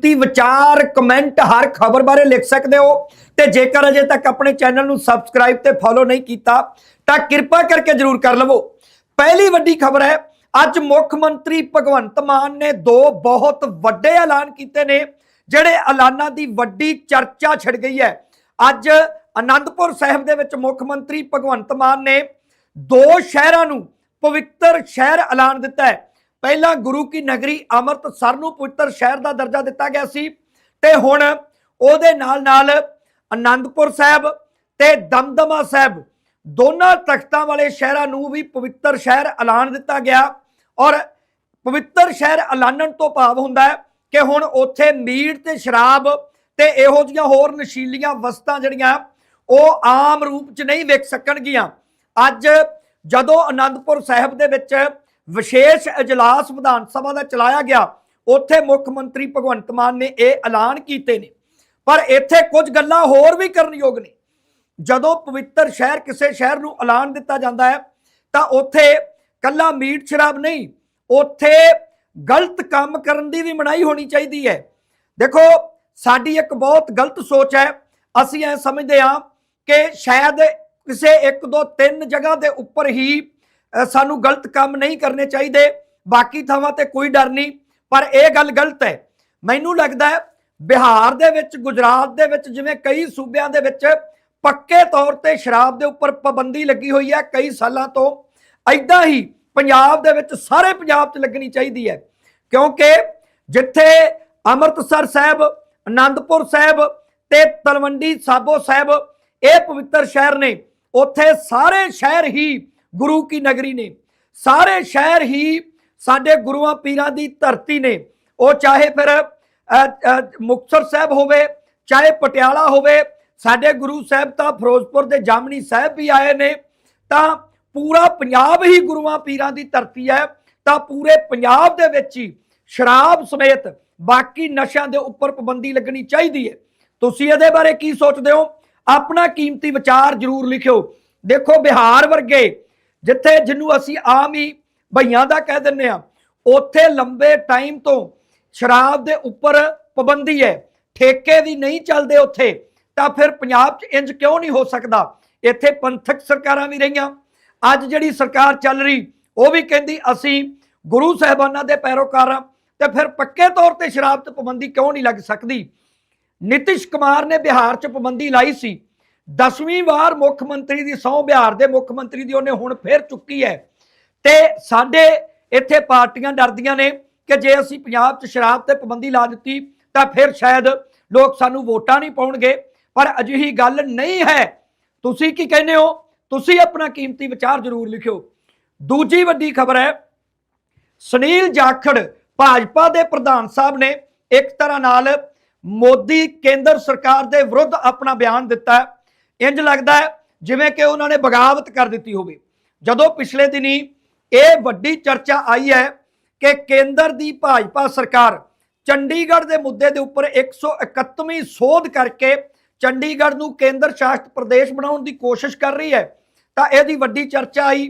ਕੀਮਤੀ ਵਿਚਾਰ ਕਮੈਂਟ ਹਰ ਖਬਰ ਬਾਰੇ ਲਿਖ ਸਕਦੇ ਹੋ। ਤੇ ਜੇਕਰ ਅਜੇ ਤੱਕ ਆਪਣੇ ਚੈਨਲ ਨੂੰ ਸਬਸਕ੍ਰਾਈਬ ਤੇ ਫੋਲੋ ਨਹੀਂ ਕੀਤਾ, ਤਾਂ ਕਿਰਪਾ ਕਰਕੇ ਜਰੂਰ ਕਰ ਲਵੋ। ਪਹਿਲੀ ਵੱਡੀ ਖਬਰ ਹੈ, ਅੱਜ ਮੁੱਖ ਮੰਤਰੀ ਭਗਵੰਤ ਮਾਨ ਨੇ ਦੋ ਬਹੁਤ ਵੱਡੇ ਐਲਾਨ ਕੀਤੇ ਨੇ, ਜਿਹੜੇ ਐਲਾਨਾਂ ਦੀ ਵੱਡੀ ਚਰਚਾ ਛਿੜ ਗਈ ਹੈ। ਅੱਜ ਆਨੰਦਪੁਰ ਸਾਹਿਬ ਦੇ ਵਿੱਚ ਮੁੱਖ ਮੰਤਰੀ ਭਗਵੰਤ ਮਾਨ ਨੇ ਦੋ ਸ਼ਹਿਰਾਂ ਨੂੰ ਪਵਿੱਤਰ ਸ਼ਹਿਰ ਐਲਾਨ ਦਿੱਤਾ ਹੈ। ਪਹਿਲਾਂ ਗੁਰੂ ਕੀ ਨਗਰੀ ਅੰਮ੍ਰਿਤਸਰ ਨੂੰ ਪਵਿੱਤਰ ਸ਼ਹਿਰ ਦਾ ਦਰਜਾ ਦਿੱਤਾ ਗਿਆ ਸੀ ਤੇ ਹੁਣ ਉਹਦੇ ਨਾਲ ਨਾਲ ਆਨੰਦਪੁਰ ਸਾਹਿਬ ਤੇ ਦਮਦਮਾ ਸਾਹਿਬ, ਦੋਨਾਂ ਤਖਤਾਂ ਵਾਲੇ ਸ਼ਹਿਰਾਂ ਨੂੰ ਵੀ ਪਵਿੱਤਰ ਸ਼ਹਿਰ ਐਲਾਨ ਦਿੱਤਾ ਗਿਆ ਔਰ ਪਵਿੱਤਰ ਸ਼ਹਿਰ ਐਲਾਨਣ ਤੋਂ ਭਾਵ ਹੁੰਦਾ ਹੈ ਕਿ ਹੁਣ ਉੱਥੇ ਮੀਟ ਤੇ ਸ਼ਰਾਬ ਤੇ ਇਹੋ ਜਿਹੀਆਂ ਹੋਰ ਨਸ਼ੀਲੀਆਂ ਵਸਤਾਂ ਜਿਹੜੀਆਂ ਉਹ ਆਮ ਰੂਪ 'ਚ ਨਹੀਂ ਵੇਖ ਸਕਣਗੀਆਂ। ਅੱਜ ਜਦੋਂ ਆਨੰਦਪੁਰ ਸਾਹਿਬ ਦੇ ਵਿੱਚ ਵਿਸ਼ੇਸ਼ ਇਜਲਾਸ ਵਿਧਾਨ ਸਭਾ ਦਾ ਚਲਾਇਆ ਗਿਆ। ਉੱਥੇ ਮੁੱਖ ਮੰਤਰੀ ਭਗਵੰਤ ਮਾਨ ਨੇ ਇਹ ਐਲਾਨ ਕੀਤੇ ਨੇ। ਪਰ ਇੱਥੇ ਕੁਝ ਗੱਲਾਂ ਹੋਰ ਵੀ ਕਰਨਯੋਗ ਨੇ। ਜਦੋਂ ਪਵਿੱਤਰ ਸ਼ਹਿਰ ਕਿਸੇ ਸ਼ਹਿਰ ਨੂੰ ਐਲਾਨ ਦਿੱਤਾ ਜਾਂਦਾ ਹੈ, ਤਾਂ ਉੱਥੇ ਕੱਲਾ ਮੀਟ ਸ਼ਰਾਬ ਨਹੀਂ, ਉੱਥੇ ਗਲਤ ਕੰਮ ਕਰਨ ਦੀ ਵੀ ਮਨਾਹੀ ਹੋਣੀ ਚਾਹੀਦੀ ਹੈ। ਦੇਖੋ, ਸਾਡੀ ਇੱਕ ਬਹੁਤ ਗਲਤ ਸੋਚ ਹੈ। ਅਸੀਂ ਇਹ ਸਮਝਦੇ ਹਾਂ ਕਿ ਸ਼ਾਇਦ ਕਿਸੇ ਇੱਕ ਦੋ ਤਿੰਨ ਜਗ੍ਹਾ ਦੇ ਉੱਪਰ ਹੀ ਸਾਨੂੰ ਗਲਤ ਕੰਮ ਨਹੀਂ ਕਰਨੇ ਚਾਹੀਦੇ, ਬਾਕੀ ਥਾਵਾਂ ਤੇ ਕੋਈ ਡਰ ਨਹੀਂ, ਪਰ ਇਹ ਗੱਲ ਗਲਤ ਹੈ। ਮੈਨੂੰ ਲੱਗਦਾ ਹੈ ਬਿਹਾਰ ਦੇ ਵਿੱਚ, ਗੁਜਰਾਤ ਦੇ ਵਿੱਚ, ਜਿਵੇਂ ਕਈ ਸੂਬਿਆਂ ਦੇ ਵਿੱਚ ਪੱਕੇ ਤੌਰ ਤੇ ਸ਼ਰਾਬ ਦੇ ਉੱਪਰ ਪਾਬੰਦੀ ਲੱਗੀ ਹੋਈ ਹੈ ਕਈ ਸਾਲਾਂ ਤੋਂ ਐਦਾਂ ਹੀ ਪੰਜਾਬ ਦੇ ਵਿੱਚ ਸਾਰੇ ਪੰਜਾਬ 'ਚ ਲੱਗਣੀ ਚਾਹੀਦੀ ਹੈ। ਕਿਉਂਕਿ ਜਿੱਥੇ ਅੰਮ੍ਰਿਤਸਰ ਸਾਹਿਬ ਆਨੰਦਪੁਰ ਸਾਹਿਬ ਤੇ ਤਲਵੰਡੀ ਸਾਬੋ ਸਾਹਿਬ ਇਹ ਪਵਿੱਤਰ ਸ਼ਹਿਰ ਨੇ, ਉੱਥੇ ਸਾਰੇ ਸ਼ਹਿਰ ਹੀ ਗੁਰੂ ਕੀ ਨਗਰੀ ਨੇ। ਸਾਰੇ ਸ਼ਹਿਰ ਹੀ ਸਾਡੇ ਗੁਰੂਆਂ ਪੀਰਾਂ ਦੀ ਧਰਤੀ ਨੇ। ਉਹ ਚਾਹੇ ਫਿਰ ਮੁਕਤਸਰ ਸਾਹਿਬ ਹੋਵੇ, ਚਾਹੇ ਪਟਿਆਲਾ ਹੋਵੇ, ਸਾਡੇ ਗੁਰੂ ਸਾਹਿਬ ਤਾਂ ਫਿਰੋਜ਼ਪੁਰ ਦੇ ਜਾਮਣੀ ਸਾਹਿਬ ਵੀ ਆਏ ਨੇ। ਤਾਂ ਪੂਰਾ ਪੰਜਾਬ ਹੀ ਗੁਰੂਆਂ ਪੀਰਾਂ ਦੀ ਧਰਤੀ ਹੈ। ਤਾਂ ਪੂਰੇ ਪੰਜਾਬ ਦੇ ਵਿੱਚ ਹੀ ਸ਼ਰਾਬ ਸਮੇਤ ਬਾਕੀ ਨਸ਼ਿਆਂ ਦੇ ਉੱਪਰ ਪਾਬੰਦੀ ਲੱਗਣੀ ਚਾਹੀਦੀ ਹੈ। ਤੁਸੀਂ ਇਹਦੇ ਬਾਰੇ ਕੀ ਸੋਚਦੇ ਹੋ? ਆਪਣਾ ਕੀਮਤੀ ਵਿਚਾਰ ਜ਼ਰੂਰ ਲਿਖਿਓ। ਦੇਖੋ ਬਿਹਾਰ ਵਰਗੇ ਜਿੱਥੇ ਜਿਹਨੂੰ ਅਸੀਂ ਆਮ ਹੀ ਭਈਆਂ ਦਾ ਕਹਿ ਦਿੰਨੇ ਆ ਉੱਥੇ ਲੰਬੇ ਟਾਈਮ ਤੋਂ ਸ਼ਰਾਬ ਦੇ ਉੱਪਰ ਪਾਬੰਦੀ ਹੈ। ਠੇਕੇ ਵੀ ਨਹੀਂ ਚੱਲਦੇ ਉੱਥੇ, ਤਾਂ ਫਿਰ ਪੰਜਾਬ 'ਚ ਇੰਜ ਕਿਉਂ ਨਹੀਂ ਹੋ ਸਕਦਾ? ਇੱਥੇ ਪੰਥਕ ਸਰਕਾਰਾਂ ਵੀ ਰਹੀਆਂ। ਅੱਜ ਜਿਹੜੀ ਸਰਕਾਰ ਚੱਲ ਰਹੀ, ਉਹ ਵੀ ਕਹਿੰਦੀ ਅਸੀਂ ਗੁਰੂ ਸਾਹਿਬਾਨਾਂ ਦੇ ਪੈਰੋਕਾਰ ਹਾਂ ਤੇ ਫਿਰ ਪੱਕੇ ਤੌਰ ਤੇ ਸ਼ਰਾਬ ਤੇ ਪਾਬੰਦੀ ਕਿਉਂ ਨਹੀਂ ਲੱਗ ਸਕਦੀ? ਨਿਤਿਸ਼ ਕੁਮਾਰ ਨੇ ਬਿਹਾਰ 'ਚ ਪਾਬੰਦੀ ਲਾਈ ਸੀ। 10ਵੀਂ ਵਾਰ ਮੁੱਖ ਮੰਤਰੀ ਦੀ ਸਹੁੰ ਬਿਹਾਰ ਦੇ ਮੁੱਖ ਮੰਤਰੀ ਦੀ ਉਹਨੇ ਹੁਣ ਫੇਰ ਚੁੱਕੀ ਹੈ। ਤੇ ਸਾਡੇ ਇੱਥੇ ਪਾਰਟੀਆਂ ਡਰਦੀਆਂ ਨੇ ਕਿ ਜੇ ਅਸੀਂ ਪੰਜਾਬ 'ਚ ਸ਼ਰਾਬ ਤੇ ਪਾਬੰਦੀ ਲਾ ਦਿੱਤੀ ਤਾਂ ਫਿਰ ਸ਼ਾਇਦ ਲੋਕ ਸਾਨੂੰ ਵੋਟਾਂ ਨਹੀਂ ਪਾਉਣਗੇ। ਪਰ ਅਜਿਹੀ ਗੱਲ ਨਹੀਂ ਹੈ। ਤੁਸੀਂ ਕੀ ਕਹਿੰਦੇ ਹੋ? ਤੁਸੀਂ ਆਪਣਾ ਕੀਮਤੀ ਵਿਚਾਰ ਜ਼ਰੂਰ ਲਿਖਿਓ। ਦੂਜੀ ਵੱਡੀ ਖਬਰ ਹੈ, ਸੁਨੀਲ ਜਾਖੜ ਭਾਜਪਾ ਦੇ ਪ੍ਰਧਾਨ ਸਾਹਿਬ ਨੇ ਇੱਕ ਤਰ੍ਹਾਂ ਨਾਲ ਮੋਦੀ ਕੇਂਦਰ ਸਰਕਾਰ ਦੇ ਵਿਰੁੱਧ ਆਪਣਾ ਬਿਆਨ ਦਿੱਤਾ ਇੰਜ ਲੱਗਦਾ ਹੈ ਜਿਵੇਂ ਕਿ ਉਹਨਾਂ ਨੇ ਬਗਾਵਤ ਕਰ ਦਿੱਤੀ ਹੋਵੇ। ਜਦੋਂ ਪਿਛਲੇ ਦਿਨੀ ਇਹ ਵੱਡੀ ਚਰਚਾ ਆਈ ਹੈ ਕਿ ਕੇਂਦਰ ਦੀ ਭਾਜਪਾ ਸਰਕਾਰ ਚੰਡੀਗੜ੍ਹ ਦੇ ਮੁੱਦੇ ਦੇ ਉੱਪਰ 131ਵੀਂ ਸੋਧ ਕਰਕੇ ਚੰਡੀਗੜ੍ਹ ਨੂੰ ਕੇਂਦਰ ਸ਼ਾਸਿਤ ਪ੍ਰਦੇਸ਼ ਬਣਾਉਣ ਦੀ ਕੋਸ਼ਿਸ਼ ਕਰ ਰਹੀ ਹੈ, ਤਾਂ ਇਹਦੀ ਵੱਡੀ ਚਰਚਾ ਆਈ।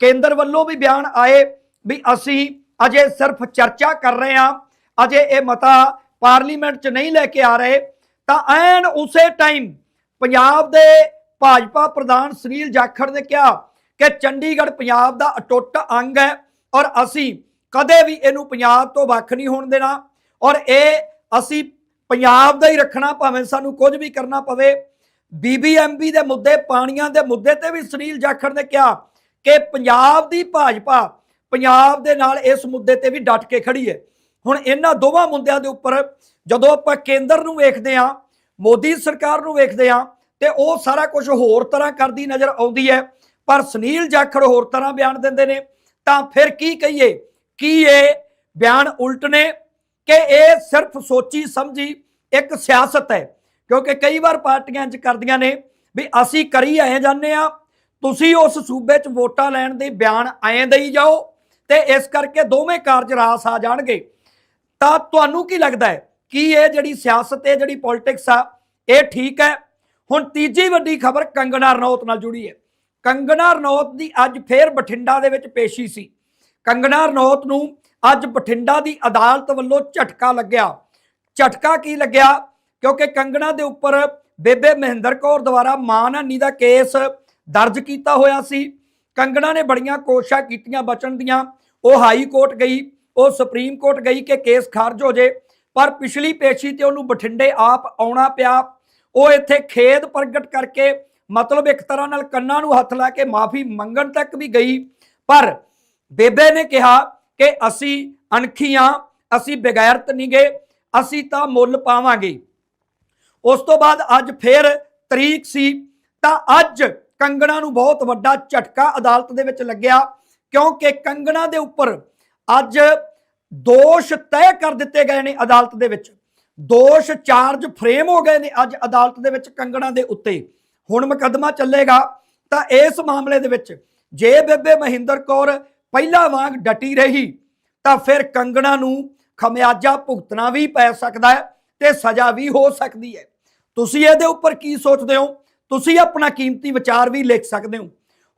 ਕੇਂਦਰ ਵੱਲੋਂ ਵੀ ਬਿਆਨ ਆਏ ਵੀ ਅਸੀਂ ਅਜੇ ਸਿਰਫ ਚਰਚਾ ਕਰ ਰਹੇ ਹਾਂ, ਅਜੇ ਇਹ ਮਤਾ ਪਾਰਲੀਮੈਂਟ 'ਚ ਨਹੀਂ ਲੈ ਕੇ ਆ ਰਹੇ, ਤਾਂ ਐਨ ਉਸੇ ਟਾਈਮ ਪੰਜਾਬ ਦੇ ਭਾਜਪਾ ਪ੍ਰਧਾਨ ਸੁਨੀਲ ਜਾਖੜ ਨੇ ਕਿਹਾ ਕਿ ਚੰਡੀਗੜ੍ਹ ਪੰਜਾਬ ਦਾ ਅਟੁੱਟ ਅੰਗ ਹੈ ਔਰ ਅਸੀਂ ਕਦੇ ਵੀ ਇਹਨੂੰ ਪੰਜਾਬ ਤੋਂ ਵੱਖ ਨਹੀਂ ਹੋਣ ਦੇਣਾ ਔਰ ਇਹ ਅਸੀਂ ਪੰਜਾਬ ਦਾ ਹੀ ਰੱਖਣਾ ਭਾਵੇਂ ਸਾਨੂੰ ਕੁਝ ਵੀ ਕਰਨਾ ਪਵੇ। ਬੀਬੀਐਮਬੀ ਦੇ ਮੁੱਦੇ, ਪਾਣੀਆਂ ਦੇ ਮੁੱਦੇ ਤੇ ਵੀ ਸੁਨੀਲ ਜਾਖੜ ਨੇ ਕਿਹਾ ਕਿ ਪੰਜਾਬ ਦੀ ਭਾਜਪਾ ਪੰਜਾਬ ਦੇ ਨਾਲ ਇਸ ਮੁੱਦੇ ਤੇ ਵੀ ਡਟ ਕੇ ਖੜੀ ਹੈ। ਹੁਣ ਇਹਨਾਂ ਦੋਵਾਂ ਮੁੱਦਿਆਂ ਦੇ ਉੱਪਰ ਜਦੋਂ ਆਪਾਂ ਕੇਂਦਰ ਨੂੰ ਵੇਖਦੇ ਹਾਂ ਮੋਦੀ ਸਰਕਾਰ ਨੂੰ ਵੇਖਦੇ ਹਾਂ ਤੇ ਉਹ ਸਾਰਾ ਕੁਝ ਹੋਰ ਤਰ੍ਹਾਂ ਕਰਦੀ ਨਜ਼ਰ ਆਉਂਦੀ ਹੈ। ਪਰ ਸੁਨੀਲ ਜਾਖੜ ਹੋਰ ਤਰ੍ਹਾਂ ਬਿਆਨ ਦਿੰਦੇ ਨੇ। ਤਾਂ ਫਿਰ ਕੀ ਕਹੀਏ? ਕੀ ਇਹ ਬਿਆਨ ਉਲਟ ਨੇ? ਕਿ ਇਹ ਸਿਰਫ ਸੋਚੀ ਸਮਝੀ ਇੱਕ ਸਿਆਸਤ ਹੈ। ਕਿਉਂਕਿ ਕਈ ਵਾਰ ਪਾਰਟੀਆਂ ਇੰਜ ਕਰਦੀਆਂ ਨੇ ਵੀ ਅਸੀਂ ਕਰੀ ਆਏ ਜਾਂਦੇ ਆ ਤੁਸੀਂ ਉਸ ਸੂਬੇ 'ਚ ਵੋਟਾਂ ਲੈਣ ਦੇ ਬਿਆਨ ਐਂ ਦੇਈ ਜਾਓ ਤੇ ਇਸ ਕਰਕੇ ਦੋਵੇਂ ਕਾਰਜ ਰਾਸ ਆ ਜਾਣਗੇ। ਤਾਂ ਤੁਹਾਨੂੰ ਕੀ ਲੱਗਦਾ ਹੈ? ਕੀ ਇਹ ਜਿਹੜੀ ਸਿਆਸਤ ਹੈ ਜਿਹੜੀ ਪੋਲਿਟਿਕਸ ਆ, ਇਹ ਠੀਕ ਹੈ? ਹੁਣ ਤੀਜੀ ਵੱਡੀ ਖਬਰ ਕੰਗਣਾ ਰਣੌਤ ਨਾਲ ਜੁੜੀ ਹੈ। ਕੰਗਣਾ ਰਣੌਤ ਦੀ ਅੱਜ ਫੇਰ ਬਠਿੰਡਾ ਦੇ ਵਿੱਚ ਪੇਸ਼ੀ ਸੀ। ਕੰਗਣਾ ਰਣੌਤ ਨੂੰ ਅੱਜ ਬਠਿੰਡਾ ਦੀ ਅਦਾਲਤ ਵੱਲੋਂ ਝਟਕਾ ਲੱਗਿਆ। ਝਟਕਾ ਕੀ ਲੱਗਿਆ? ਕਿਉਂਕਿ ਕੰਗਣਾ ਦੇ ਉੱਪਰ ਬੇਬੇ ਮਹਿੰਦਰ ਕੌਰ ਦੁਆਰਾ ਮਾਨਹਾਨੀ ਦਾ ਕੇਸ ਦਰਜ ਕੀਤਾ ਹੋਇਆ ਸੀ। ਕੰਗਣਾ ਨੇ ਬੜੀਆਂ ਕੋਸ਼ਿਸ਼ਾਂ ਕੀਤੀਆਂ ਬਚਣ ਦੀਆਂ। ਉਹ ਹਾਈ ਕੋਰਟ ਗਈ, ਉਹ ਸੁਪਰੀਮ ਕੋਰਟ ਗਈ ਕਿ ਕੇਸ ਖਾਰਜ ਹੋ ਜੇ। ਪਰ ਪਿਛਲੀ ਪੇਸ਼ੀ ਤੇ ਉਹਨੂੰ ਬਠਿੰਡੇ ਆਪ ਆਉਣਾ ਪਿਆ। ਉਹ ਇੱਥੇ ਖੇਦ ਪ੍ਰਗਟ ਕਰਕੇ ਮਤਲਬ ਇੱਕ ਤਰ੍ਹਾਂ ਨਾਲ ਕੰਨਾਂ ਨੂੰ ਹੱਥ ਲਾ ਕੇ ਮਾਫੀ ਮੰਗਣ ਤੱਕ ਵੀ ਗਈ। ਪਰ ਬੇਬੇ ਨੇ ਕਿਹਾ ਕਿ ਅਸੀਂ ਅਣਖੀਆਂ ਅਸੀਂ ਬਗੈਰਤ ਨਹੀਂ ਗਏ ਅਸੀਂ ਤਾਂ ਮੁੱਲ ਪਾਵਾਂਗੇ। ਉਸ ਤੋਂ ਬਾਅਦ ਅੱਜ ਫੇਰ ਤਰੀਕ ਸੀ, ਤਾਂ ਅੱਜ ਕੰਗਣਾ ਨੂੰ ਬਹੁਤ ਵੱਡਾ ਝਟਕਾ ਅਦਾਲਤ ਦੇ ਵਿੱਚ ਲੱਗਿਆ, ਕਿਉਂਕਿ ਕੰਗਣਾ ਦੇ ਉੱਪਰ ਅੱਜ ਦੋਸ਼ ਤੈਅ ਕਰ ਦਿੱਤੇ ਗਏ ਨੇ ਅਦਾਲਤ ਦੇ ਵਿੱਚ। ਦੋਸ਼ ਚਾਰਜ ਫਰੇਮ ਹੋ ਗਏ ਨੇ ਅੱਜ ਅਦਾਲਤ ਦੇ ਵਿੱਚ ਕੰਗਣਾ ਦੇ ਉੱਤੇ। ਹੁਣ ਮੁਕੱਦਮਾ ਚੱਲੇਗਾ ਤਾਂ ਇਸ ਮਾਮਲੇ ਦੇ ਵਿੱਚ ਜੇ ਬੇਬੇ ਮਹਿੰਦਰ ਕੌਰ ਪਹਿਲਾਂ ਵਾਂਗ ਡਟੀ ਰਹੀ, ਤਾਂ ਫਿਰ ਕੰਗਣਾ ਨੂੰ ਖਮਿਆਜਾ ਭੁਗਤਣਾ ਵੀ ਪੈ ਸਕਦਾ ਹੈ ਤੇ ਸਜ਼ਾ ਵੀ ਹੋ ਸਕਦੀ ਹੈ। ਤੁਸੀਂ ਇਹਦੇ ਉੱਪਰ ਕੀ ਸੋਚਦੇ ਹੋ? ਤੁਸੀਂ ਆਪਣਾ ਕੀਮਤੀ ਵਿਚਾਰ ਵੀ ਲਿਖ ਸਕਦੇ ਹੋ।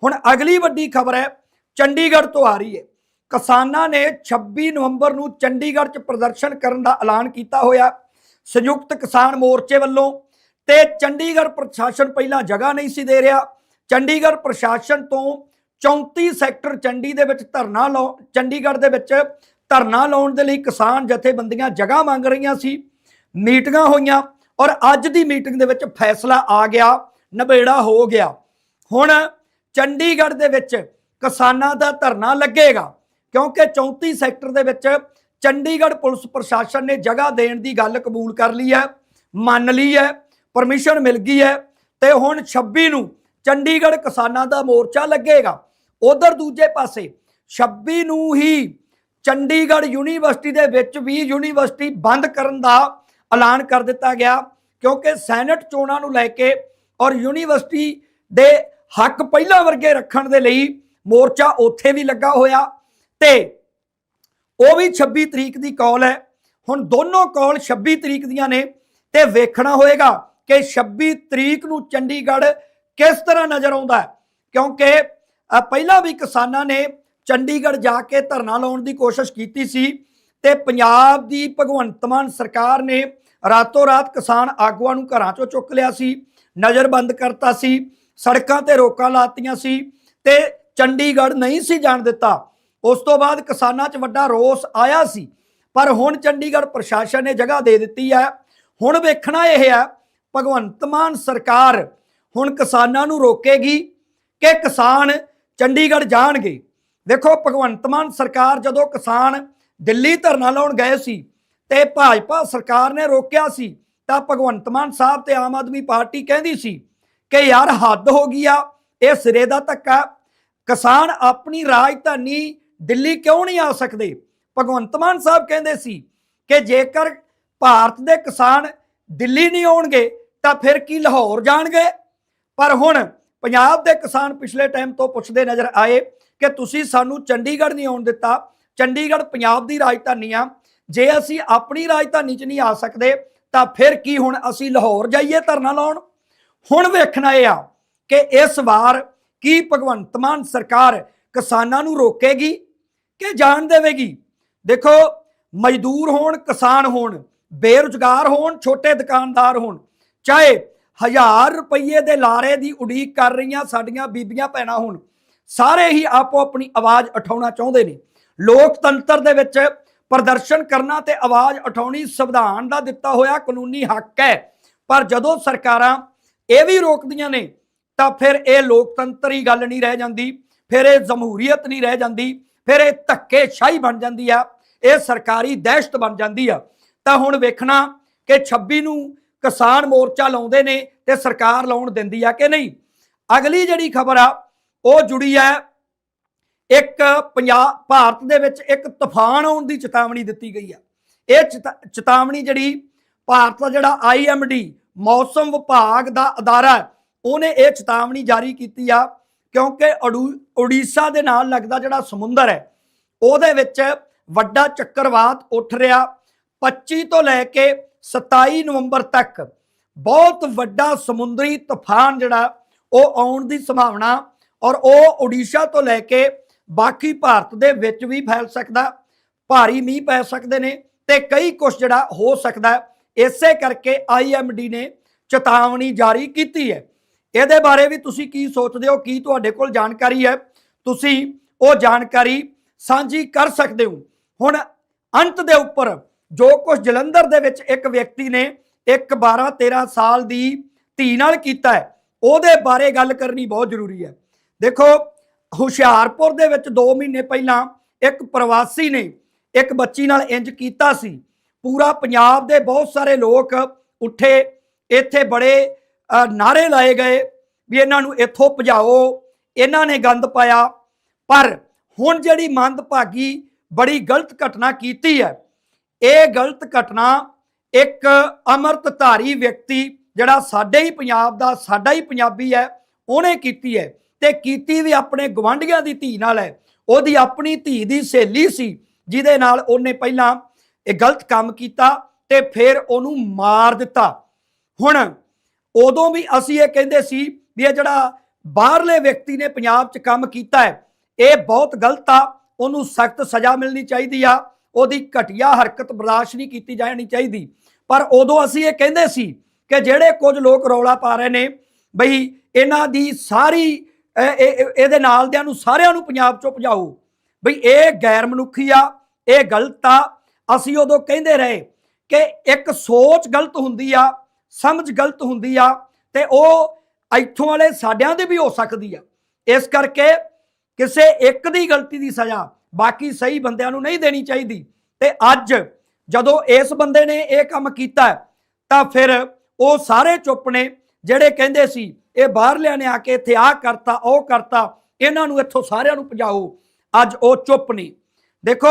ਹੁਣ ਅਗਲੀ ਵੱਡੀ ਖਬਰ ਹੈ, ਚੰਡੀਗੜ੍ਹ ਤੋਂ ਆ ਰਹੀ ਹੈ। ਕਿਸਾਨਾਂ ਨੇ 26 ਨਵੰਬਰ ਨੂੰ ਚੰਡੀਗੜ੍ਹ 'ਚ ਪ੍ਰਦਰਸ਼ਨ ਕਰਨ ਦਾ ਐਲਾਨ ਕੀਤਾ ਹੋਇਆ। ਸੰਯੁਕਤ ਕਿਸਾਨ ਮੋਰਚੇ ਵੱਲੋਂ ਤੇ ਚੰਡੀਗੜ੍ਹ ਪ੍ਰਸ਼ਾਸਨ ਪਹਿਲਾਂ ਜਗ੍ਹਾ ਨਹੀਂ ਸੀ ਦੇ ਰਿਹਾ। ਚੰਡੀਗੜ੍ਹ ਪ੍ਰਸ਼ਾਸਨ ਤੋਂ 34 ਸੈਕਟਰ ਚੰਡੀ ਦੇ ਵਿੱਚ ਧਰਨਾ ਲਾਉ, ਚੰਡੀਗੜ੍ਹ ਦੇ ਵਿੱਚ ਧਰਨਾ ਲਾਉਣ ਦੇ ਲਈ ਕਿਸਾਨ ਜਥੇਬੰਦੀਆਂ ਜਗ੍ਹਾ ਮੰਗ ਰਹੀਆਂ ਸੀ। ਮੀਟਿੰਗਾਂ ਹੋਈਆਂ ਔਰ ਅੱਜ ਦੀ ਮੀਟਿੰਗ ਦੇ ਵਿੱਚ ਫੈਸਲਾ ਆ ਗਿਆ ਨਵੇੜਾ ਹੋ ਗਿਆ। ਹੁਣ ਚੰਡੀਗੜ੍ਹ ਦੇ ਵਿੱਚ ਕਿਸਾਨਾਂ ਦਾ ਧਰਨਾ ਲੱਗੇਗਾ। ਕਿਉਂਕਿ 34 ਸੈਕਟਰ ਦੇ ਵਿੱਚ ਚੰਡੀਗੜ੍ਹ ਪੁਲਿਸ ਪ੍ਰਸ਼ਾਸਨ ਨੇ ਜਗ੍ਹਾ ਦੇਣ ਦੀ ਗੱਲ ਕਬੂਲ ਕਰ ਲਈ ਹੈ, ਮੰਨ ਲਈ ਹੈ ਪਰਮਿਸ਼ਨ ਮਿਲ ਗਈ ਹੈ ਤੇ ਹੁਣ 26 ਨੂੰ ਚੰਡੀਗੜ੍ਹ ਕਿਸਾਨਾਂ ਦਾ ਮੋਰਚਾ ਲੱਗੇਗਾ। ਉਧਰ ਦੂਜੇ ਪਾਸੇ 26 ਨੂੰ ਹੀ ਚੰਡੀਗੜ੍ਹ ਯੂਨੀਵਰਸਿਟੀ ਦੇ ਵਿੱਚ ਵੀ ਯੂਨੀਵਰਸਿਟੀ ਬੰਦ ਕਰਨ ਦਾ ਐਲਾਨ ਕਰ ਦਿੱਤਾ ਗਿਆ ਕਿਉਂਕਿ ਸੈਨੇਟ ਚੋਣਾਂ ਨੂੰ ਲੈ ਕੇ ਔਰ ਯੂਨੀਵਰਸਿਟੀ ਦੇ ਹੱਕ ਪਹਿਲਾਂ ਵਰਗੇ ਰੱਖਣ ਦੇ ਲਈ ਮੋਰਚਾ ਉੱਥੇ ਵੀ ਲੱਗਾ ਹੋਇਆ। ਤੇ ਉਹ ਵੀ 26 ਤਰੀਕ ਦੀ ਕਾਲ ਹੈ। ਹੁਣ ਦੋਨੋਂ ਕਾਲ 26 ਤਰੀਕ ਦੀਆਂ ਨੇ ਤੇ ਵੇਖਣਾ ਹੋਏਗਾ ਕਿ 26 ਤਰੀਕ ਨੂੰ ਚੰਡੀਗੜ੍ਹ ਕਿਸ ਤਰ੍ਹਾਂ ਨਜ਼ਰ ਆਉਂਦਾ ਹੈ। ਕਿਉਂਕਿ ਪਹਿਲਾਂ ਵੀ ਕਿਸਾਨਾਂ ਨੇ ਚੰਡੀਗੜ੍ਹ ਜਾ ਕੇ ਧਰਨਾ ਲਾਉਣ ਦੀ ਕੋਸ਼ਿਸ਼ ਕੀਤੀ ਸੀ ਤੇ ਪੰਜਾਬ ਦੀ ਭਗਵੰਤ ਮਾਨ ਸਰਕਾਰ ਨੇ ਰਾਤੋਂ ਰਾਤ ਕਿਸਾਨ ਆਗੂਆਂ ਨੂੰ ਘਰਾਂ ਚੋਂ ਚੁੱਕ ਲਿਆ ਸੀ ਨਜ਼ਰਬੰਦ ਕਰਤਾ ਸੀ, ਸੜਕਾਂ ਤੇ ਰੋਕਾਂ ਲਾਤੀਆਂ ਸੀ ਤੇ ਚੰਡੀਗੜ੍ਹ ਨਹੀਂ ਸੀ ਜਾਣ ਦਿੱਤਾ। ਉਸ ਤੋਂ ਬਾਅਦ ਕਿਸਾਨਾਂ 'ਚ ਵੱਡਾ ਰੋਸ ਆਇਆ ਸੀ। ਪਰ ਹੁਣ ਚੰਡੀਗੜ੍ਹ ਪ੍ਰਸ਼ਾਸਨ ਨੇ ਜਗ੍ਹਾ ਦੇ ਦਿੱਤੀ ਹੈ। ਹੁਣ ਵੇਖਣਾ ਇਹ ਹੈ, ਭਗਵੰਤ ਮਾਨ ਸਰਕਾਰ ਹੁਣ ਕਿਸਾਨਾਂ ਨੂੰ ਰੋਕੇਗੀ ਕਿ ਕਿਸਾਨ ਚੰਡੀਗੜ੍ਹ ਜਾਣਗੇ। ਦੇਖੋ, ਭਗਵੰਤ ਮਾਨ ਸਰਕਾਰ ਜਦੋਂ ਕਿਸਾਨ ਦਿੱਲੀ ਧਰਨਾ ਲਾਉਣ ਗਏ ਸੀ ਤੇ ਭਾਜਪਾ ਸਰਕਾਰ ਨੇ ਰੋਕਿਆ ਸੀ, ਤਾਂ ਭਗਵੰਤ ਮਾਨ ਸਾਹਿਬ ਤੇ ਆਮ ਆਦਮੀ ਪਾਰਟੀ ਕਹਿੰਦੀ ਸੀ ਕਿ ਯਾਰ ਹੱਦ ਹੋ ਗਈ ਆ, ਇਹ ਸਿਰੇ ਦਾ ਧੱਕਾ। ਕਿਸਾਨ ਆਪਣੀ ਰਾਜਧਾਨੀ ਦਿੱਲੀ ਕਿਉਂ ਨਹੀਂ ਆ ਸਕਦੇ? ਭਗਵੰਤ ਮਾਨ ਸਾਹਿਬ ਕਹਿੰਦੇ ਸੀ ਕਿ ਜੇਕਰ ਭਾਰਤ ਦੇ ਕਿਸਾਨ ਦਿੱਲੀ ਨਹੀਂ ਆਉਣਗੇ, ਤਾਂ ਫਿਰ ਕੀ ਲਾਹੌਰ ਜਾਣਗੇ? ਪਰ ਹੁਣ ਪੰਜਾਬ ਦੇ ਕਿਸਾਨ ਪਿਛਲੇ ਟਾਈਮ ਤੋਂ ਪੁੱਛਦੇ ਨਜ਼ਰ ਆਏ ਕਿ ਤੁਸੀਂ ਸਾਨੂੰ ਚੰਡੀਗੜ੍ਹ ਨਹੀਂ ਆਉਣ ਦਿੱਤਾ। ਚੰਡੀਗੜ੍ਹ ਪੰਜਾਬ ਦੀ ਰਾਜਧਾਨੀ ਆ। ਜੇ ਅਸੀਂ ਆਪਣੀ ਰਾਜਧਾਨੀ 'ਚ ਨਹੀਂ ਆ ਸਕਦੇ, ਤਾਂ ਫਿਰ ਕੀ ਹੁਣ ਅਸੀਂ ਲਾਹੌਰ ਜਾਈਏ ਧਰਨਾ ਲਾਉਣ? ਹੁਣ ਵੇਖਣਾ ਇਹ ਆ ਕਿ ਇਸ ਵਾਰ ਕੀ ਭਗਵੰਤ ਮਾਨ ਸਰਕਾਰ ਕਿਸਾਨਾਂ ਨੂੰ ਰੋਕੇਗੀ? ਕਿ ਜਾਣ ਦੇਵੇਗੀ? ਦੇਖੋ, ਮਜ਼ਦੂਰ ਹੋਣ, ਕਿਸਾਨ ਹੋਣ, ਬੇਰੁਜ਼ਗਾਰ ਹੋਣ, ਛੋਟੇ ਦੁਕਾਨਦਾਰ ਹੋਣ, ਚਾਹੇ ਹਜ਼ਾਰ ਰੁਪਏ ਦੇ ਲਾਰੇ ਦੀ ਉਡੀਕ ਕਰ ਰਹੀਆਂ ਸਾਡੀਆਂ ਬੀਬੀਆਂ ਭੈਣਾਂ ਹੋਣ, ਸਾਰੇ ਹੀ ਆਪੋ ਆਪਣੀ ਆਵਾਜ਼ ਉਠਾਉਣਾ ਚਾਹੁੰਦੇ ਨੇ। ਲੋਕਤੰਤਰ ਦੇ ਵਿੱਚ ਪ੍ਰਦਰਸ਼ਨ ਕਰਨਾ ਤੇ ਆਵਾਜ਼ ਉਠਾਉਣੀ ਸੰਵਿਧਾਨ ਦਾ ਦਿੱਤਾ ਹੋਇਆ ਕਾਨੂੰਨੀ ਹੱਕ ਹੈ। ਪਰ ਜਦੋਂ ਸਰਕਾਰਾਂ ਇਹ ਵੀ ਰੋਕਦੀਆਂ ਨੇ, ਤਾਂ ਫਿਰ ਇਹ ਲੋਕਤੰਤਰੀ ਗੱਲ ਨਹੀਂ ਰਹਿ ਜਾਂਦੀ, ਫਿਰ ਇਹ ਜਮਹੂਰੀਅਤ ਨਹੀਂ ਰਹਿ ਜਾਂਦੀ। ਫਿਰ ਇਹ ਧੱਕੇਸ਼ਾਹੀ ਬਣ ਜਾਂਦੀ ਆ, ਇਹ ਸਰਕਾਰੀ ਦਹਿਸ਼ਤ ਬਣ ਜਾਂਦੀ ਆ। ਤਾਂ ਹੁਣ ਵੇਖਣਾ ਕਿ 26 ਨੂੰ ਕਿਸਾਨ ਮੋਰਚਾ ਲਾਉਂਦੇ ਨੇ ਤੇ ਸਰਕਾਰ ਲਾਉਣ ਦਿੰਦੀ ਆ ਕਿ ਨਹੀਂ। ਅਗਲੀ ਜਿਹੜੀ ਖਬਰ ਆ, ਉਹ ਜੁੜੀ ਹੈ ਇੱਕ ਪੰਜਾਬ ਭਾਰਤ ਦੇ ਵਿੱਚ ਇੱਕ ਤੂਫਾਨ ਆਉਣ ਦੀ ਚੇਤਾਵਨੀ ਦਿੱਤੀ ਗਈ ਆ। ਇਹ ਚੇਤਾਵਨੀ ਜਿਹੜੀ ਭਾਰਤ ਦਾ ਜਿਹੜਾ ਆਈਐਮਡੀ ਮੌਸਮ ਵਿਭਾਗ ਦਾ ਅਦਾਰਾ ਉਹਨੇ ਇਹ ਚੇਤਾਵਨੀ ਜਾਰੀ ਕੀਤੀ ਆ ਕਿਉਂਕਿ ਅਡੂ- ਉੜੀਸਾ ਦੇ ਨਾਲ ਲੱਗਦਾ ਜਿਹੜਾ ਸਮੁੰਦਰ ਹੈ, ਉਹਦੇ ਵਿੱਚ ਵੱਡਾ ਚੱਕਰਵਾਤ ਉੱਠ ਰਿਹਾ। 25 ਤੋਂ ਲੈ ਕੇ 27 ਨਵੰਬਰ ਤੱਕ ਬਹੁਤ ਵੱਡਾ ਸਮੁੰਦਰੀ ਤੂਫਾਨ ਜਿਹੜਾ, ਉਹ ਆਉਣ ਦੀ ਸੰਭਾਵਨਾ ਔਰ ਉਹ ਉੜੀਸਾ ਤੋਂ ਲੈ ਕੇ ਬਾਕੀ ਭਾਰਤ ਦੇ ਵਿੱਚ ਵੀ ਫੈਲ ਸਕਦਾ, ਭਾਰੀ ਮੀਂਹ ਪੈ ਸਕਦੇ ਨੇ ਤੇ ਕਈ ਕੁਝ ਜਿਹੜਾ ਹੋ ਸਕਦਾ। ਇਸੇ ਕਰਕੇ ਆਈਐਮਡੀ ਨੇ ਚੇਤਾਵਨੀ ਜਾਰੀ ਕੀਤੀ ਹੈ। ਇਹਦੇ ਬਾਰੇ ਵੀ ਤੁਸੀਂ ਕੀ ਸੋਚਦੇ ਹੋ, ਕੀ ਤੁਹਾਡੇ ਕੋਲ ਜਾਣਕਾਰੀ ਹੈ? ਤੁਸੀਂ ਉਹ ਜਾਣਕਾਰੀ ਸਾਂਝੀ ਕਰ ਸਕਦੇ ਹੋ। ਹੁਣ ਅੰਤ ਦੇ ਉੱਪਰ ਜੋ ਕੁਝ ਜਲੰਧਰ ਦੇ ਵਿੱਚ ਇੱਕ ਵਿਅਕਤੀ ਨੇ ਇੱਕ 12 13 ਸਾਲ ਦੀ ਧੀ ਨਾਲ ਕੀਤਾ ਹੈ, ਉਹਦੇ ਬਾਰੇ ਗੱਲ ਕਰਨੀ ਬਹੁਤ ਜ਼ਰੂਰੀ ਹੈ। ਦੇਖੋ, ਹੁਸ਼ਿਆਰਪੁਰ ਦੇ ਵਿੱਚ 2 ਮਹੀਨੇ ਪਹਿਲਾਂ ਇੱਕ ਪ੍ਰਵਾਸੀ ਨੇ ਇੱਕ ਬੱਚੀ ਨਾਲ ਇੰਜ ਕੀਤਾ ਸੀ। ਪੂਰਾ ਪੰਜਾਬ ਦੇ ਬਹੁਤ ਸਾਰੇ ਲੋਕ ਉੱਠੇ, ਇੱਥੇ ਬੜੇ ਨਾਰੇ ਲਾਏ ਗਏ ਵੀ ਇਹਨਾਂ ਨੂੰ ਇੱਥੋਂ ਭਜਾਓ। ਇਹਨਾਂ ਨੇ ਗੰਦ ਪਾਇਆ। ਪਰ ਹੁਣ ਜਿਹੜੀ ਮੰਦਭਾਗੀ ਬੜੀ ਗਲਤ ਘਟਨਾ ਕੀਤੀ ਹੈ, ਇਹ ਗਲਤ ਘਟਨਾ ਇੱਕ ਅਮਰਤਧਾਰੀ ਵਿਅਕਤੀ ਜਿਹੜਾ ਸਾਡੇ ਹੀ ਪੰਜਾਬ ਦਾ, ਸਾਡਾ ਹੀ ਪੰਜਾਬੀ ਹੈ, ਉਹਨੇ ਕੀਤੀ ਹੈ ਤੇ ਕੀਤੀ ਵੀ ਆਪਣੇ ਗਵਾਂਢੀਆਂ ਦੀ ਧੀ ਨਾਲ ਹੈ। ਉਹਦੀ ਆਪਣੀ ਧੀ ਦੀ ਸਹੇਲੀ ਸੀ, ਜਿਹਦੇ ਨਾਲ ਉਹਨੇ ਪਹਿਲਾਂ ਇਹ ਗਲਤ ਕੰਮ ਕੀਤਾ ਤੇ ਫਿਰ ਉਹਨੂੰ ਮਾਰ ਦਿੱਤਾ। ਹੁਣ ਉਦੋਂ ਵੀ ਅਸੀਂ ਇਹ ਕਹਿੰਦੇ ਸੀ ਵੀ ਇਹ ਜਿਹੜਾ ਬਾਹਰਲੇ ਵਿਅਕਤੀ ਨੇ ਪੰਜਾਬ 'ਚ ਕੰਮ ਕੀਤਾ ਹੈ, ਇਹ ਬਹੁਤ ਗਲਤ ਆ, ਉਹਨੂੰ ਸਖਤ ਸਜ਼ਾ ਮਿਲਣੀ ਚਾਹੀਦੀ ਆ, ਉਹਦੀ ਘਟੀਆ ਹਰਕਤ ਬਰਦਾਸ਼ਤ ਨਹੀਂ ਕੀਤੀ ਜਾਣੀ ਚਾਹੀਦੀ। ਪਰ ਉਦੋਂ ਅਸੀਂ ਇਹ ਕਹਿੰਦੇ ਸੀ ਕਿ ਜਿਹੜੇ ਕੁਝ ਲੋਕ ਰੌਲਾ ਪਾ ਰਹੇ ਨੇ, ਬਈ ਇਹਨਾਂ ਦੀ ਸਾਰੀ ਇਹਦੇ ਨਾਲ ਦਿਆਂ ਨੂੰ ਸਾਰਿਆਂ ਨੂੰ ਪੰਜਾਬ ਚੋਂ ਭਜਾਓ, ਬਈ ਇਹ ਗੈਰ ਮਨੁੱਖੀ ਆ, ਇਹ ਗਲਤ ਆ। ਅਸੀਂ ਉਦੋਂ ਕਹਿੰਦੇ ਰਹੇ ਕਿ ਇੱਕ ਸੋਚ ਗਲਤ ਹੁੰਦੀ ਆ ਸਮਝ ਗਲਤ ਹੁੰਦੀ ਆ ਤੇ ਉਹ ਇੱਥੋਂ ਵਾਲੇ ਸਾਡਿਆਂ ਦੇ ਵੀ ਹੋ ਸਕਦੀ ਆ। ਇਸ ਕਰਕੇ ਕਿਸੇ ਇੱਕ ਦੀ ਗਲਤੀ ਦੀ ਸਜ਼ਾ ਬਾਕੀ ਸਹੀ ਬੰਦਿਆਂ ਨੂੰ ਨਹੀਂ ਦੇਣੀ ਚਾਹੀਦੀ। ਤੇ ਅੱਜ ਜਦੋਂ ਇਸ ਬੰਦੇ ਨੇ ਇਹ ਕੰਮ ਕੀਤਾ, ਤਾਂ ਫਿਰ ਉਹ ਸਾਰੇ ਚੁੱਪ ਨੇ, ਜਿਹੜੇ ਕਹਿੰਦੇ ਸੀ, ਇਹ ਬਾਹਰਲਿਆਂ ਨੇ ਆ ਕੇ ਇੱਥੇ ਆ ਕਰਤਾ, ਉਹ ਕਰਤਾ, ਇਹਨਾਂ ਨੂੰ ਇੱਥੋਂ ਸਾਰਿਆਂ ਨੂੰ ਭਜਾਓ। ਅੱਜ ਉਹ ਚੁੱਪ ਨੇ। ਦੇਖੋ,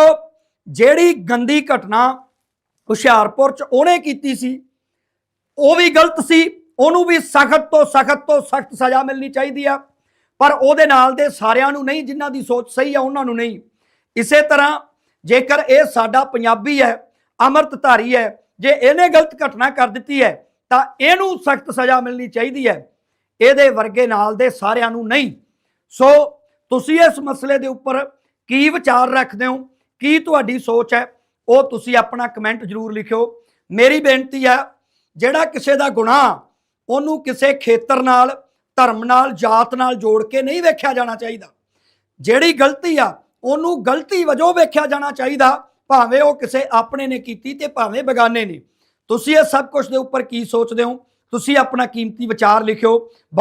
ਜਿਹੜੀ ਗੰਦੀ ਘਟਨਾ ਹੁਸ਼ਿਆਰਪੁਰ ਚ ਉਹਨੇ ਕੀਤੀ ਸੀ ਉਹ ਵੀ ਗਲਤ ਸੀ, ਉਹਨੂੰ ਵੀ ਸਖਤ ਤੋਂ ਸਖਤ ਤੋਂ ਸਖਤ ਸਜ਼ਾ ਮਿਲਣੀ ਚਾਹੀਦੀ ਆ। ਪਰ ਉਹਦੇ ਨਾਲ ਦੇ ਸਾਰਿਆਂ ਨੂੰ ਨਹੀਂ, ਜਿਨ੍ਹਾਂ ਦੀ ਸੋਚ ਸਹੀ ਆ, ਉਹਨਾਂ ਨੂੰ ਨਹੀਂ। ਇਸੇ ਤਰ੍ਹਾਂ ਜੇਕਰ ਇਹ ਸਾਡਾ ਪੰਜਾਬੀ ਹੈ, ਅਮਰਤਧਾਰੀ ਹੈ, ਜੇ ਇਹਨੇ ਗਲਤ ਘਟਨਾ ਕਰ ਦਿੱਤੀ ਹੈ, ਤਾਂ ਇਹਨੂੰ ਸਖਤ ਸਜ਼ਾ ਮਿਲਣੀ ਚਾਹੀਦੀ ਹੈ। ਇਹਦੇ ਵਰਗੇ ਨਾਲ ਦੇ ਸਾਰਿਆਂ ਨੂੰ ਨਹੀਂ। ਸੋ ਤੁਸੀਂ ਇਸ ਮਸਲੇ ਦੇ ਉੱਪਰ ਕੀ ਵਿਚਾਰ ਰੱਖਦੇ ਹੋ? ਕੀ ਤੁਹਾਡੀ ਸੋਚ ਹੈ? ਉਹ ਤੁਸੀਂ ਆਪਣਾ ਕਮੈਂਟ ਜ਼ਰੂਰ ਲਿਖਿਓ। ਮੇਰੀ ਬੇਨਤੀ ਹੈ ਜਿਹੜਾ ਕਿਸੇ ਦਾ ਗੁਨਾਹ ਉਹਨੂੰ ਕਿਸੇ ਖੇਤਰ ਨਾਲ, ਧਰਮ ਨਾਲ, ਜਾਤ ਨਾਲ ਜੋੜ ਕੇ ਨਹੀਂ ਵੇਖਿਆ ਜਾਣਾ ਚਾਹੀਦਾ। ਜਿਹੜੀ ਗਲਤੀ ਆ, ਉਹਨੂੰ ਗਲਤੀ ਵਜੋਂ ਵੇਖਿਆ ਜਾਣਾ ਚਾਹੀਦਾ, ਭਾਵੇਂ ਉਹ ਕਿਸੇ ਆਪਣੇ ਨੇ ਕੀਤੀ ਤੇ ਭਾਵੇਂ ਬਗਾਨੇ ਨੇ। ਤੁਸੀਂ ਇਹ ਸਭ ਕੁਝ ਦੇ ਉੱਪਰ ਕੀ ਸੋਚਦੇ ਹੋ? ਤੁਸੀਂ ਆਪਣਾ ਕੀਮਤੀ ਵਿਚਾਰ ਲਿਖਿਓ। ਬਹੁਤ